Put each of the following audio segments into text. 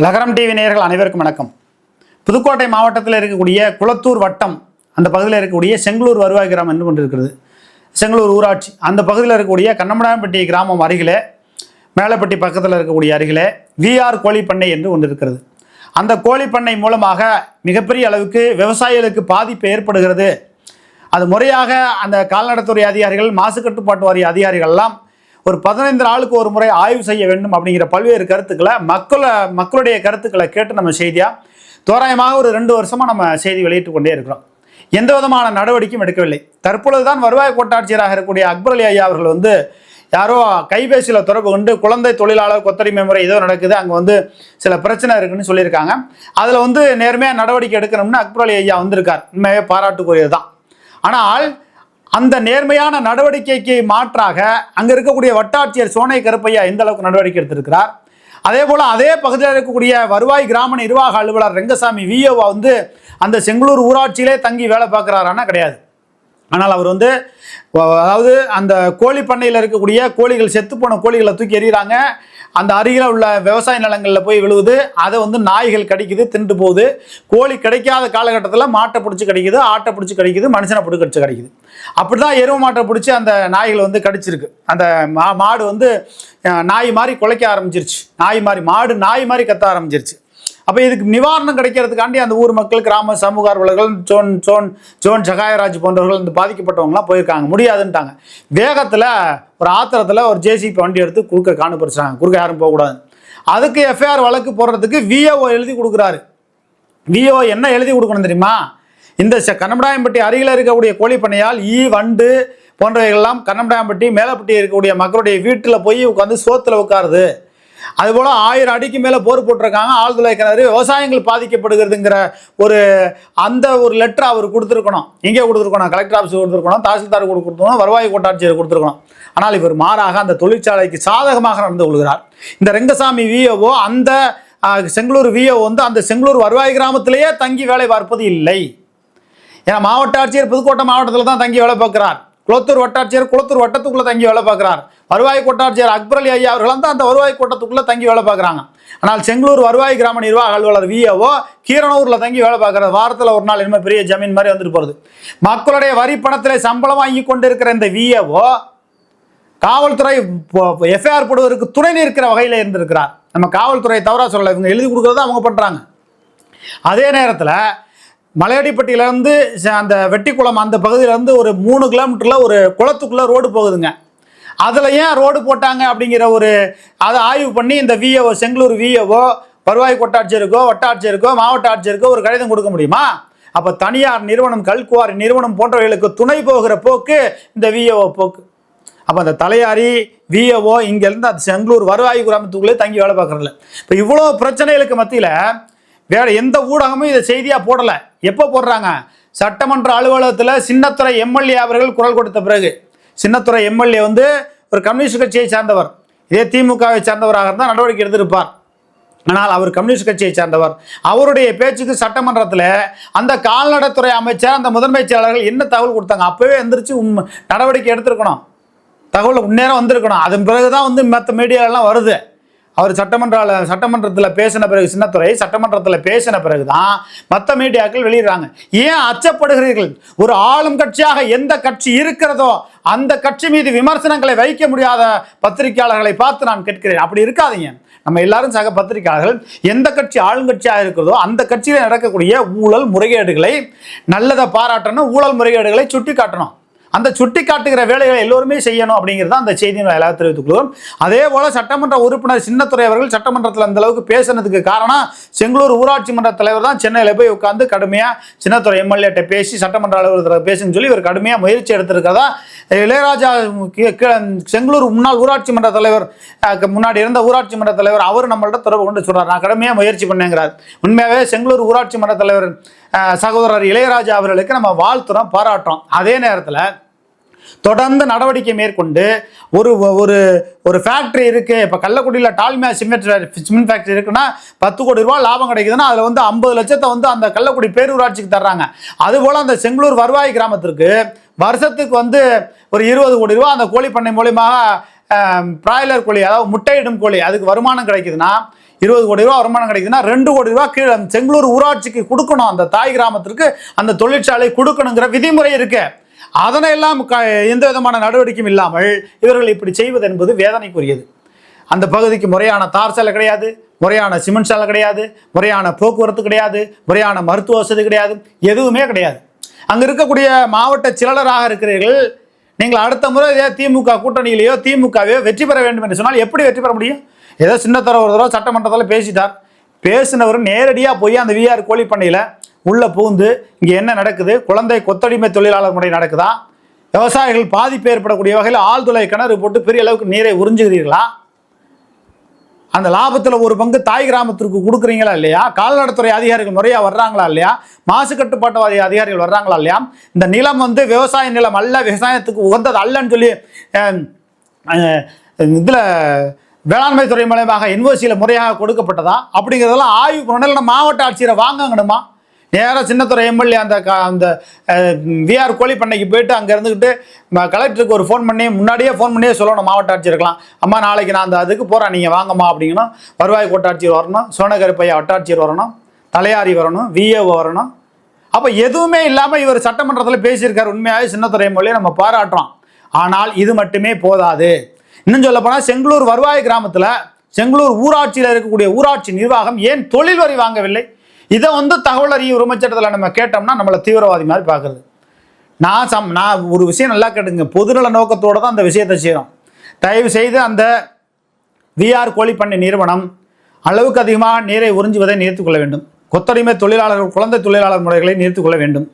லகரம் டிவி நேயர்கள் அனைவருக்கும் வணக்கம். புதுக்கோட்டை மாவட்டத்தில் இருக்கக்கூடிய குளத்தூர் வட்டம் அந்த பகுதியில் இருக்கக்கூடிய செங்களூர் வருவாய் கிராமம் என்று கொண்டிருக்கிறது செங்களூர் ஊராட்சி அந்த பகுதியில் இருக்கக்கூடிய கண்ணமடாம்பட்டி கிராமம் அருகிலே மேலப்பட்டி பக்கத்தில் இருக்கக்கூடிய அருகிலே விஆர் கோழிப்பண்ணை என்று ஒன்று இருக்கிறது. அந்த கோழிப்பண்ணை மூலமாக மிகப்பெரிய அளவுக்கு விவசாயிகளுக்கு பாதிப்பு ஏற்படுகிறது. அது முறையாக அந்த கால்நடைத்துறை அதிகாரிகள் மாசு கட்டுப்பாட்டு வாரிய அதிகாரிகள்லாம் ஒரு பதினைந்து நாளுக்கு ஒரு முறை ஆய்வு செய்ய வேண்டும் அப்படிங்கிற பல்வேறு கருத்துக்களை மக்களை மக்களுடைய கருத்துக்களை கேட்டு நம்ம செய்தியாக தோராயமாக ஒரு ரெண்டு வருஷமாக நம்ம செய்தி வெளியிட்டு கொண்டே இருக்கிறோம். எந்த விதமான நடவடிக்கையும் எடுக்கவில்லை. தற்பொழுது தான் வருவாய் கோட்டாட்சியராக இருக்கக்கூடிய அக்பர் அலி ஐயா அவர்கள் வந்து யாரோ கைபேசியில் தொடர்பு கொண்டு குழந்தை தொழிலாளர் கொத்தரிமை முறை ஏதோ நடக்குது அங்கே வந்து சில பிரச்சனை இருக்குன்னு சொல்லியிருக்காங்க. அதில் வந்து நேர்மையாக நடவடிக்கை எடுக்கணும்னு அக்பர் அலி ஐயா வந்திருக்கார். உண்மையாகவே பாராட்டுக்குரியது தான் ஆனால் அந்த நேர்மையான நடவடிக்கைக்கு மாற்றாக அங்கே இருக்கக்கூடிய வட்டாட்சியர் சோனை கருப்பையா எந்த அளவுக்கு நடவடிக்கை எடுத்திருக்கிறார்? அதே போல் அதே பகுதியில் இருக்கக்கூடிய வருவாய் கிராம நிர்வாக அலுவலர் ரெங்கசாமி விஓவா வந்து அந்த செங்களூர் ஊராட்சியிலே தங்கி வேலை பார்க்குறாரானா கிடையாது. ஆனால் அவர் வந்து அதாவது அந்த கோழி பண்ணையில் இருக்கக்கூடிய கோழிகள் செத்துப்போன கோழிகளை தூக்கி எறிகிறாங்க. அந்த அருகில் உள்ள விவசாய நிலங்களில் போய் விழுவுது. அதை வந்து நாய்கள் கடிக்குது தின்று போகுது. கோழி கிடைக்காத காலகட்டத்தில் மாட்டை பிடிச்சி கிடைக்குது ஆட்டை பிடிச்சி கிடைக்குது மனுஷனை பிடி கடிச்சு கிடைக்குது. அப்படி தான் எருவு மாட்டை பிடிச்சி அந்த நாய்கள் வந்து கடிச்சிருக்கு. அந்த மா மாடு வந்து நாய் மாதிரி குலைக்க ஆரம்பிச்சிருச்சு. நாய் மாதிரி மாடு நாய் மாதிரி கத்த ஆரம்பிச்சிருச்சு. அப்போ இதுக்கு நிவாரணம் கிடைக்கிறதுக்காண்டி அந்த ஊர் மக்கள் கிராம சமூக ஆர்வலர்கள் ஜோன் சோன் சோன் ஜகாயராஜ் போன்றவர்கள் இந்த பாதிக்கப்பட்டவங்களாம் போயிருக்காங்க. முடியாதுன்ட்டாங்க. வேகத்தில் ஒரு ஆத்திரத்தில் ஒரு ஜேசிபி வண்டி எடுத்து குறுக்க காணு குறுக்க யாரும் போகக்கூடாது. அதுக்கு எஃப்ஐஆர் வழக்கு போடுறதுக்கு விஏஓ எழுதி கொடுக்குறாரு. விஓ என்ன எழுதி கொடுக்கணும் தெரியுமா? இந்த ச- கண்ணமடாயம்பட்டி அருகில் இருக்கக்கூடிய கோழிப்பண்ணையால் ஈ வண்டு போன்றவைகள்லாம் கண்ணமடாயம்பட்டி மேலப்பட்டி இருக்கக்கூடிய மக்களுடைய வீட்டில் போய் உட்காந்து சோத்தில் உட்காருது. அதுபோல் ஆயிரம் அடிக்கு மேலே போர் போட்டிருக்காங்க. ஆழ்துளை கிணறு விவசாயங்கள் பாதிக்கப்படுகிறதுங்கிற ஒரு அந்த ஒரு லெட்டர் அவர் கொடுத்துருக்கணும். இங்கே கொடுத்துருக்கணும் கலெக்டர் ஆஃபீஸ் கொடுத்துருக்கணும் தாசில்தார் கொடுத்துருக்கணும் வருவாய் கோட்டாட்சியர் கொடுத்துருக்கணும். ஆனால் இவர் மாறாக அந்த தொழிற்சாலைக்கு சாதகமாக நடந்து கொள்கிறார். இந்த ரெங்கசாமி விஓஓ அந்த செங்களூர் விஓ வந்து அந்த செங்களூர் வருவாய் கிராமத்திலேயே தங்கி வேலை பார்ப்பது இல்லை. ஏன்னா மாவட்ட ஆட்சியர் புதுக்கோட்டை மாவட்டத்தில் தான் தங்கி வேலை பார்க்கிறார். குளத்தூர் வட்டாட்சியர் குளத்தூர் வட்டத்துக்குள்ளே தங்கி வேலை பார்க்குறார். வருவாய் கோட்டாட்சியர் அக்பர் அலி ஐயா அவர்கள் தான் அந்த வருவாய் கோட்டத்துக்குள்ளே தங்கி வேலை பார்க்குறாங்க. ஆனால் செங்களூர் வருவாய் கிராம நிர்வாக அலுவலர் விஏஓ கீரனூரில் தங்கி வேலை பார்க்குறாரு. வாரத்தில் ஒரு நாள் இனிமேல் பெரிய ஜமீன் மாதிரி வந்துட்டு போகிறது மக்களுடைய வரி பணத்தில் சம்பளம் வாங்கி கொண்டு இருக்கிற இந்த விஏஓ காவல்துறை எஃப்ஐஆர் போடுவதற்கு துணை நிற்கிற வகையில் இருந்திருக்கிறார். நம்ம காவல்துறை தவறா சொல்லலை. இவங்க எழுதி கொடுக்குறத அவங்க பண்ணுறாங்க அதே நேரத்தில் மலையடிப்பட்டியிலேருந்து அந்த வெட்டிக்குளம் அந்த பகுதியிலேருந்து ஒரு மூணு கிலோமீட்டரில் ஒரு குளத்துக்குள்ளே ரோடு போகுதுங்க. அதில் ஏன் ரோடு போட்டாங்க அப்படிங்கிற ஒரு அதை ஆய்வு பண்ணி இந்த விஏஓ செங்களூர் விஏஓ வருவாய் கொட்டாட்சியருக்கோ வட்டாட்சியருக்கோ மாவட்ட ஆட்சியருக்கோ ஒரு கடிதம் கொடுக்க முடியுமா? அப்போ தனியார் நிறுவனம் கல்குவாரி நிறுவனம் போன்றவைகளுக்கு துணை போகிற போக்கு இந்த விஏஓ போக்கு. அப்போ அந்த தலையாரி விஏஓ இங்கேருந்து அந்த செங்களூர் வருவாய் கிராமத்துக்குள்ளே தங்கி வேலை பார்க்குறதில்ல. இப்போ இவ்வளோ பிரச்சனைகளுக்கு மத்தியில் வேற எந்த ஊடகமும் இதை செய்தியாக போடலை. எப்போ போடுறாங்க? சட்டமன்ற அலுவலகத்தில் சின்னத்துறை எம்எல்ஏ அவர்கள் குரல் கொடுத்த பிறகு. சின்னத்துறை எம்எல்ஏ வந்து ஒரு கம்யூனிஸ்ட் கட்சியை சார்ந்தவர். இதே திமுகவை சார்ந்தவராக இருந்தால் நடவடிக்கை எடுத்திருப்பார். ஆனால் அவர் கம்யூனிஸ்ட் கட்சியை சார்ந்தவர். அவருடைய பேச்சுக்கு சட்டமன்றத்தில் அந்த கால்நடைத்துறை அமைச்சர் அந்த முதன்மைச் செயலாளர்கள் என்ன தகவல் கொடுத்தாங்க? அப்போவே எந்திரிச்சு உண் நடவடிக்கை எடுத்திருக்கணும். தகவல் முன்னேறம் வந்திருக்கணும். அதன் பிறகு தான் வந்து மற்ற மீடியாலெலாம் வருது. அவர் சட்டமன்ற சட்டமன்றத்தில் பேசின பிறகு சின்னத்துறை சட்டமன்றத்தில் பேசின பிறகு தான் மற்ற மீடியாக்கள் வெளியிடுறாங்க. ஏன் அச்சப்படுகிறீர்கள்? ஒரு ஆளும் கட்சியாக எந்த கட்சி இருக்கிறதோ அந்த கட்சி மீது விமர்சனங்களை வைக்க முடியாத பத்திரிகையாளர்களை பார்த்து நான் கேட்கிறேன். அப்படி இருக்காதீங்க. நம்ம எல்லாரும் சக பத்திரிகையாளர்கள் எந்த கட்சி ஆளுங்கட்சியாக இருக்கிறதோ அந்த கட்சியில் நடக்கக்கூடிய ஊழல் முறைகேடுகளை நல்லதை பாராட்டணும் ஊழல் முறைகேடுகளை சுட்டி காட்டணும் அந்த சுட்டி காட்டுகிற வேலைகளை எல்லோருமே செய்யணும் அப்படிங்கிறது தான் அந்த செய்தியை நான் எல்லாரும் தெரிவித்துக் கொள்கிறோம் அதே போல சட்டமன்ற உறுப்பினர் சின்னத்துறை அவர்கள் சட்டமன்றத்தில் அந்த அளவுக்கு பேசுனதுக்கு காரணம் செங்களூர் ஊராட்சி மன்ற தலைவர் தான். சென்னையில் போய் உட்காந்து கடுமையாக சின்னத்துறை எம்எல்ஏட்ட பேசி சட்டமன்ற அலுவலகத்தில் பேசுன்னு சொல்லி இவர் கடுமையாக முயற்சி எடுத்திருக்கிறதா. இளையராஜா கீ- செங்களூர் முன்னாள் ஊராட்சி மன்ற தலைவர் முன்னாடி இருந்த ஊராட்சி மன்ற தலைவர் அவர் நம்மள்ட்ட தொடர்பு கொண்டு சொல்றார். நான் கடுமையாக முயற்சி பண்ணேங்கிறார். உண்மையாகவே செங்களூர் ஊராட்சி மன்ற தலைவர் சகோதரர் இளையராஜா அவர்களுக்கு நம்ம வாழ்த்துறோம் பாராட்டுறோம். அதே நேரத்தில் தொடர்ந்து நடவடிக்கை மேற்கொண்டு ஒரு ஒரு ஒரு ஃபேக்ட்ரி இருக்குது இப்போ கள்ளக்குடியில் டால்மியா சிமெண்ட் சிமெண்ட் ஃபேக்ட்ரி இருக்குன்னா பத்து கோடி ரூபா லாபம் கிடைக்குதுன்னா அதில் வந்து ஐம்பது லட்சத்தை வந்து அந்த கள்ளக்குடி பேரூராட்சிக்கு தர்றாங்க. அதுபோல் அந்த செங்களூர் வருவாய் கிராமத்திற்கு வருஷத்துக்கு வந்து ஒரு இருபது கோடி ரூபா அந்த கோழி பண்ணை மூலியமாக பிராய்லர் கோழி அதாவது முட்டையிடும் கோழி அதுக்கு வருமானம் கிடைக்குதுன்னா இருபது கோடி ரூபா வருமானம் கிடைக்குதுன்னா ரெண்டு கோடி ரூபா கீழே செங்களூர் ஊராட்சிக்கு கொடுக்கணும். அந்த தாய் கிராமத்திற்கு அந்த தொழிற்சாலை கொடுக்கணுங்கிற விதிமுறை இருக்குது அதனை எல்லாம் க- எந்த விதமான நடவடிக்கையும் இல்லாமல் இவர்கள் இப்படி செய்வது என்பது வேதனைக்குரியது. அந்த பகுதிக்கு முறையான தார் சாலை கிடையாது முறையான சிமெண்ட் சாலை கிடையாது முறையான போக்குவரத்து கிடையாது முறையான மருத்துவ வசதி கிடையாது எதுவுமே கிடையாது. அங்கே இருக்கக்கூடிய மாவட்ட செயலராக இருக்கிறீர்கள் நீங்கள் அடுத்த முறை இதே திமுக கூட்டணியிலேயோ திமுகவையோ வெற்றி பெற வேண்டும் என்று சொன்னால் எப்படி வெற்றி பெற முடியும்? ஏதோ சின்னத்தர ஒரு தடவை சட்டமன்றத்தில் பேசிட்டார். பேசினவர் நேரடியாக போய் அந்த விஆர் கோழி பண்ணையில் உள்ளே பூந்து இங்கே என்ன நடக்குது? குழந்தை கொத்தடிமை தொழிலாளர் முறை நடக்குதா? விவசாயிகள் பாதிப்பு ஏற்படக்கூடிய வகையில் ஆழ்துளை கிணறு போட்டு பெரிய அளவுக்கு நீரை உறிஞ்சுகிறீர்களா? அந்த லாபத்தில் ஒரு பங்கு தாய் கிராமத்திற்கு கொடுக்குறீங்களா இல்லையா? கால்நடைத்துறை அதிகாரிகள் முறையாக வர்றாங்களா இல்லையா? மாசு கட்டுப்பாட்டுவாதி அதிகாரிகள் வர்றாங்களா இல்லையா? இந்த நிலம் வந்து விவசாய நிலம் அல்ல விவசாயத்துக்கு உகந்தது அல்லன்னு சொல்லி இதில் வேளாண்மை துறை மூலயமாக என்ஓசியில் முறையாக கொடுக்கப்பட்டதா? அப்படிங்கிறதெல்லாம் ஆய்வு பண்ணல மாவட்ட ஆட்சியரை வாங்கணுமா நேராக சின்னத்துறை எம்எல்ஏ அந்த க அந்த விஆர் கோழி பண்ணைக்கு போயிட்டு அங்கே இருந்துக்கிட்டு கலெக்டருக்கு ஒரு ஃபோன் பண்ணி முன்னாடியே ஃபோன் பண்ணியே சொல்லணும் மாவட்ட ஆட்சியருக்கலாம் அம்மா நாளைக்கு நான் அந்த அதுக்கு போகிறேன் நீங்கள் வாங்கம்மா அப்படிங்கணும் வருவாய் கோட்டாட்சியர் வரணும் சோனகருப்பையா வட்டாட்சியர் வரணும் தலையாரி வரணும் விஏஓ வரணும். அப்போ எதுவுமே இல்லாமல் இவர் சட்டமன்றத்தில் பேசியிருக்கார். உண்மையாகவே சின்னத்துறை எம்எல்ஏ நம்ம பாராட்டுறோம். ஆனால் இது மட்டுமே போதாது. இன்னும் சொல்ல போனால் செங்களூர் வருவாய் கிராமத்தில் செங்களூர் ஊராட்சியில் இருக்கக்கூடிய ஊராட்சி நிர்வாகம் ஏன் தொழில் வரி வாங்கவில்லை? இதை வந்து தகவல் அறியும் உரிமைச்சட்டத்தில் நம்ம கேட்டோம்னா நம்மளை தீவிரவாதி மாதிரி பார்க்குறது. நான் சம் நான் ஒரு விஷயம் நல்லா கேட்டுங்க பொதுநல நோக்கத்தோடு தான் அந்த விஷயத்தை செய்கிறோம் தயவு செய்து அந்த விஆர் கோழிப்பண்ணை நிறுவனம் அளவுக்கு அதிகமாக நீரை உறிஞ்சுவதை நிறுத்திக் கொள்ள வேண்டும். கொத்தடிமை தொழிலாளர்கள் குழந்தை தொழிலாளர் முறைகளை நிறுத்திக் கொள்ள வேண்டும்.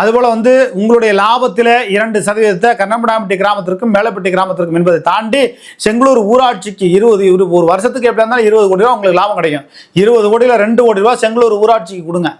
அதுபோல் வந்து உங்களுடைய லாபத்தில் இரண்டு சதவீதத்தை கண்ணம்படாம்பட்டி கிராமத்திற்கும் மேலப்பட்டி கிராமத்திற்கும் என்பதை தாண்டி செங்களூர் ஊராட்சிக்கு இருபது ஒரு வருஷத்துக்கு எப்படி இருந்தாலும் இருபது கோடி ரூபா உங்களுக்கு லாபம் கிடைக்கும். இருபது கோடியில் ரெண்டு கோடி ரூபா செங்களூர் ஊராட்சிக்கு கொடுங்க.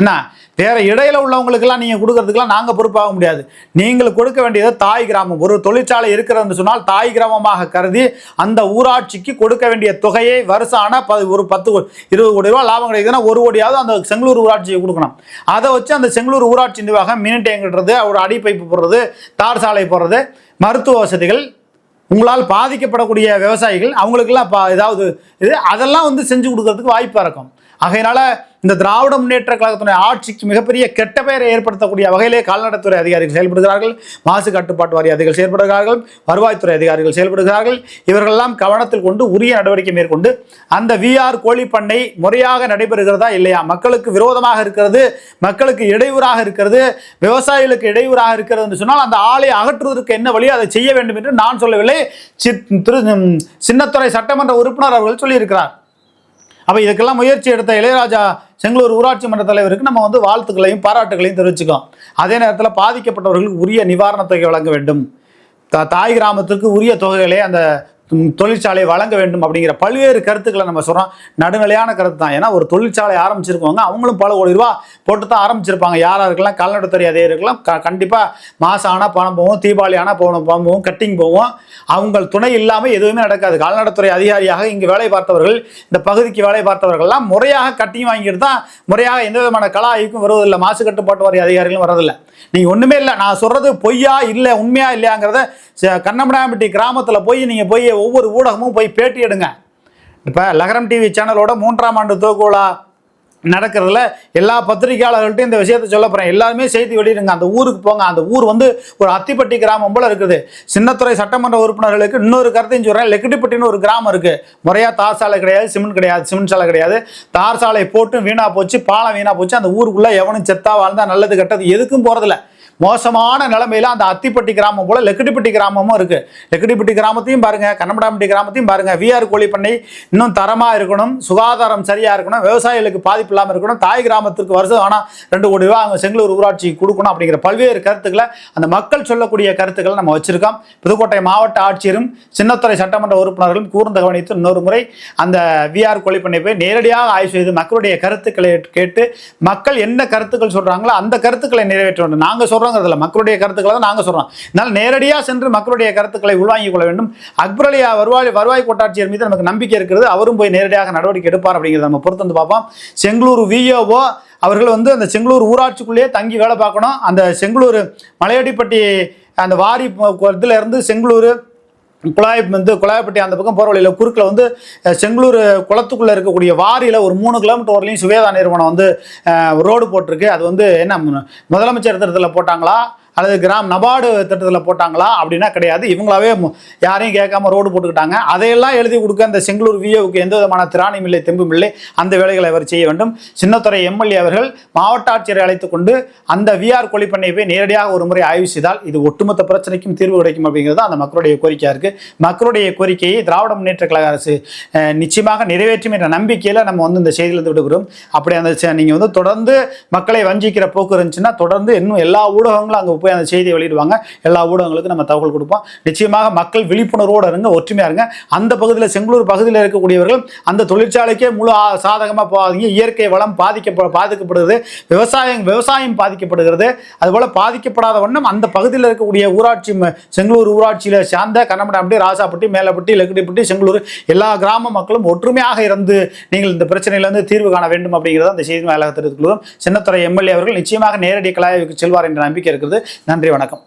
என்ன? வேறு இடையில உள்ளவங்களுக்கெல்லாம் நீங்கள் கொடுக்கறதுக்கெல்லாம் நாங்கள் பொறுப்பாக முடியாது. நீங்கள் கொடுக்க வேண்டியது தாய் கிராமம். ஒரு தொழிற்சாலை இருக்கிறதுன்னு சொன்னால் தாய் கிராமமாக கருதி அந்த ஊராட்சிக்கு கொடுக்க வேண்டிய தொகையை வருஷம் ஆனால் ப ஒரு பத்து கோ- இருபது கோடி ரூபா லாபம் கிடைக்குதுன்னா ஒரு கோடியாவது அந்த செங்களூர் ஊராட்சியை கொடுக்கணும். அதை வச்சு அந்த செங்களூர் ஊராட்சி நிர்வாகம் மினி டேங்க்ன்றது ஒரு அடிப்பைப்பு போடுறது தார் சாலை போடுறது மருத்துவ வசதிகள் உங்களால் பாதிக்கப்படக்கூடிய விவசாயிகள் அவங்களுக்கெல்லாம் பா ஏதாவது இது அதெல்லாம் வந்து செஞ்சு கொடுக்கறதுக்கு வாய்ப்பாக இருக்கும் ஆகையினால இந்த திராவிட முன்னேற்ற கழகத்தினுடைய ஆட்சிக்கு மிகப்பெரிய கெட்ட பெயரை ஏற்படுத்தக்கூடிய வகையிலே கால்நடைத்துறை அதிகாரிகள் செயல்படுகிறார்கள் மாசு கட்டுப்பாட்டு வாரிய அதிகாரிகள் செயல்படுகிறார்கள் வருவாய்த்துறை அதிகாரிகள் செயல்படுகிறார்கள். இவர்களெல்லாம் கவனத்தில் கொண்டு உரிய நடவடிக்கை மேற்கொண்டு அந்த விஆர் கோழிப்பண்ணை முறையாக நடைபெறுகிறதா இல்லையா? மக்களுக்கு விரோதமாக இருக்கிறது மக்களுக்கு இடையூறாக இருக்கிறது விவசாயிகளுக்கு இடையூறாக இருக்கிறது என்று சொன்னால் அந்த ஆலை அகற்றுவதற்கு என்ன வழியோ அதை செய்ய வேண்டும் என்று நான் சொல்லவில்லை. திரு சின்னத்துறை சட்டமன்ற உறுப்பினர் அவர்கள் சொல்லியிருக்கிறார். அப்போ இதுக்கெல்லாம் முயற்சி எடுத்த இளையராஜா செங்களூர் ஊராட்சி மன்ற தலைவருக்கு நம்ம வந்து வாழ்த்துக்களையும் பாராட்டுகளையும் தெரிவிச்சுக்கோம். அதே நேரத்தில் பாதிக்கப்பட்டவர்களுக்கு உரிய நிவாரணத் தொகை வழங்க வேண்டும். த தாய் கிராமத்திற்கு உரிய தொகைகளை அந்த தொழிற்சாலை வழங்க வேண்டும் அப்படிங்கிற பல்வேறு கருத்துக்களை நம்ம சொல்கிறோம் நடுநிலையான கருத்து தான். ஏன்னா ஒரு தொழிற்சாலை ஆரம்பிச்சிருக்கவங்க அவங்களும் பல கோடி ரூபா போட்டு தான் ஆரம்பிச்சிருப்பாங்க. யாராக இருக்கலாம் கால்நடைத்துறை இருக்கலாம் க கண்டிப்பாக மாதம் ஆனால் பணம் போவோம் தீபாவளி ஆனால் போகணும் பணம் போவோம் கட்டிங் போவோம் அவங்க துணை இல்லாமல் எதுவுமே நடக்காது. கால்நடைத்துறை அதிகாரியாக இங்கு வேலை பார்த்தவர்கள் இந்த பகுதிக்கு வேலை பார்த்தவர்கள்லாம் முறையாக கட்டிங் வாங்கிட்டு தான் முறையாக எந்த விதமான கலா ஆய்வுக்கும் வருவதில்லை மாசு கட்டுப்பாட்டு வாரிய அதிகாரிகளும் வரதில்லை நீங்கள் ஒன்றுமே இல்லை. நான் சொல்கிறது பொய்யா இல்லை உண்மையா இல்லையாங்கிறத ச- கண்ணமடாம்பட்டி கிராமத்தில் போய் நீங்கள் போய் ஒவ்வொரு ஊடகமும் போய் பேட்டி எடுங்க. இப்போ லகரம் டிவி சேனலோட மூன்றாம் ஆண்டு துவக்குழா நடக்கிறதுல எல்லா பத்திரிகையாளர்கள்ட்டையும் இந்த விஷயத்தை சொல்ல போகிறேன் எல்லாருமே செய்தி வெளியிடுங்க. அந்த ஊருக்கு போங்க. அந்த ஊர் வந்து ஒரு அத்திப்பட்டி கிராமம் போல இருக்குது. சின்னத்துறை சட்டமன்ற உறுப்பினர்களுக்கு இன்னொரு கருத்தையும் சொல்கிறேன் லெக்கடிப்பட்டின்னு ஒரு கிராமம் இருக்குது முறையாக தார் சாலை கிடையாது சிமெண்ட் கிடையாது சிமெண்ட் சாலை கிடையாது. தார் சாலை போட்டு வீணாக போச்சு பாலம் வீணாக போச்சு. அந்த ஊருக்குள்ளே எவனும் செத்தா வாழ்ந்தால் நல்லது கெட்டது எதுக்கும் போகிறதில்ல மோசமான நிலைமையில் அந்த அத்திப்பட்டி கிராமம் போல் லெக்கடிப்பட்டி கிராமமும் இருக்குது லெக்கடிப்பட்டி கிராமத்தையும் பாருங்கள் கண்ணமடாம்பட்டி கிராமத்தையும் பாருங்கள் விஆர் கோழி பண்ணை இன்னும் தரமாக இருக்கணும் சுகாதாரம் சரியாக இருக்கணும் விவசாயிகளுக்கு பாதிப்பு இல்லாமல் இருக்கணும் தாய் கிராமத்திற்கு வருஷம் ஆனால் ரெண்டு கோடி ரூபா அவங்க செங்களூர் ஊராட்சிக்கு கொடுக்கணும் அப்படிங்கிற பல்வேறு கருத்துக்களை அந்த மக்கள் சொல்லக்கூடிய கருத்துக்களை நம்ம வச்சுருக்கோம். புதுக்கோட்டை மாவட்ட ஆட்சியரும் சின்னத்துறை சட்டமன்ற உறுப்பினர்களும் கூர்ந்து கவனித்து இன்னொரு முறை அந்த விஆர் கொலைப்பண்ணை போய் நேரடியாக ஆய்வு செய்து மக்களுடைய கருத்துக்களை கேட்டு மக்கள் என்ன கருத்துக்கள் சொல்கிறாங்களோ அந்த கருத்துக்களை நிறைவேற்ற வேண்டும். நாங்க சொல்றோங்கிறதுல மக்களுடைய கருத்துக்களை தான் நாங்க சொல்றோம். அதனால் நேரடியாக சென்று மக்களுடைய கருத்துக்களை உள்வாங்கிக் கொள்ள வேண்டும். அக்பர் வருவாய் வருவாய் கோட்டாட்சியர் மீது நமக்கு நம்பிக்கை இருக்கிறது. அவரும் போய் நேரடியாக நடவடிக்கை எடுப்பார் அப்படிங்கிறத நம்ம பொறுத்து வந்து பார்ப்போம். செங்களூர் விஓஓ அவர்கள் வந்து அந்த செங்களூர் ஊராட்சிக்குள்ளேயே தங்கி வேலை பார்க்கணும். அந்த செங்களூர் மலையடிப்பட்டி அந்த வாரி இதில் இருந்து செங்களூர் குழாய் வந்து குழாயப்பட்டி அந்த பக்கம் போகிற வழியில் குறுக்கில் வந்து செங்களூர் குளத்துக்குள்ளே இருக்கக்கூடிய வாரியில் ஒரு மூணு கிலோமீட்டர் வரலையும் சுவேதா நிறுவனம் வந்து ரோடு போட்டிருக்கு. அது வந்து என்ன மு- முதலமைச்சர் திட்டத்தில் போட்டாங்களா? அல்லது கிராம் நபார்டு திட்டத்தில் போட்டாங்களா அப்படின்னா கிடையாது. இவங்களாவே யாரையும் கேட்காம ரோடு போட்டுக்கிட்டாங்க. அதையெல்லாம் எழுதி கொடுக்க அந்த செங்களூர் விஏவுக்கு எந்த விதமான திராணியும் இல்லை தெம்பும் இல்லை. அந்த வேலைகளை அவர் செய்ய வேண்டும். சின்னத்துறை எம்எல்ஏ அவர்கள் மாவட்ட ஆட்சியரை அழைத்து கொண்டு அந்த விஆர் கொலிப்பண்ணை போய் நேரடியாக ஒரு முறை ஆய்வு செய்தால் இது ஒட்டுமொத்த பிரச்சனைக்கும் தீர்வு கிடைக்கும் அப்படிங்கிறது அந்த மக்களுடைய கோரிக்கையாக இருக்குது மக்களுடைய கோரிக்கையை திராவிட முன்னேற்ற கழக அரசு நிச்சயமாக நிறைவேற்றும் என்ற நம்பிக்கையில் நம்ம வந்து இந்த செய்தியிலிருந்து விடுகிறோம் அப்படி அந்த நீங்கள் வந்து தொடர்ந்து மக்களை வஞ்சிக்கிற போக்கு இருந்துச்சுன்னா தொடர்ந்து இன்னும் எல்லா ஊடகங்களும் அங்கே போய் அந்த செய்தியை வெளியிடுவாங்க. எல்லா ஊடகங்களுக்கும் நம்ம தகவல் கொடுப்போம். நிச்சயமாக மக்கள் விழிப்புணர்வோடு இருங்க ஒற்றுமையா இருங்க. அந்த பகுதியில் செங்களூர் பகுதியில் இருக்கக்கூடியவர்கள் அந்த தொழிற்சாலைக்கே முழு சாதகமாக சாதகமா போகாதீங்க இயற்கை வளம் பாதிக்க பாதிக்கப்படுகிறது. விவசாயம் விவசாயம் பாதிக்கப்படுகிறது. அதுபோல் பாதிக்கப்படாத வண்ணம் அந்த பகுதியில் இருக்கக்கூடிய ஊராட்சி செங்களூர் ஊராட்சியில் சார்ந்த கண்ணமடாம்பட்டி ராசாப்பட்டி மேலப்பட்டி லக்கிடிப்பட்டி செங்களூர் எல்லா கிராம மக்களும் ஒற்றுமையாக இருந்து நீங்கள் இந்த பிரச்சனையிலிருந்து தீர்வு காண வேண்டும் அப்படிங்கிறத அந்த செய்தி மேலாக தெரிவித்துக் கொள்கிறோம். சின்னத்துறை எம்எல்ஏ அவர்கள் நிச்சயமாக நேரடி கலாய்வுக்கு செல்வார் என்ற நம்பிக்கை இருக்கிறது. நன்றி வணக்கம்.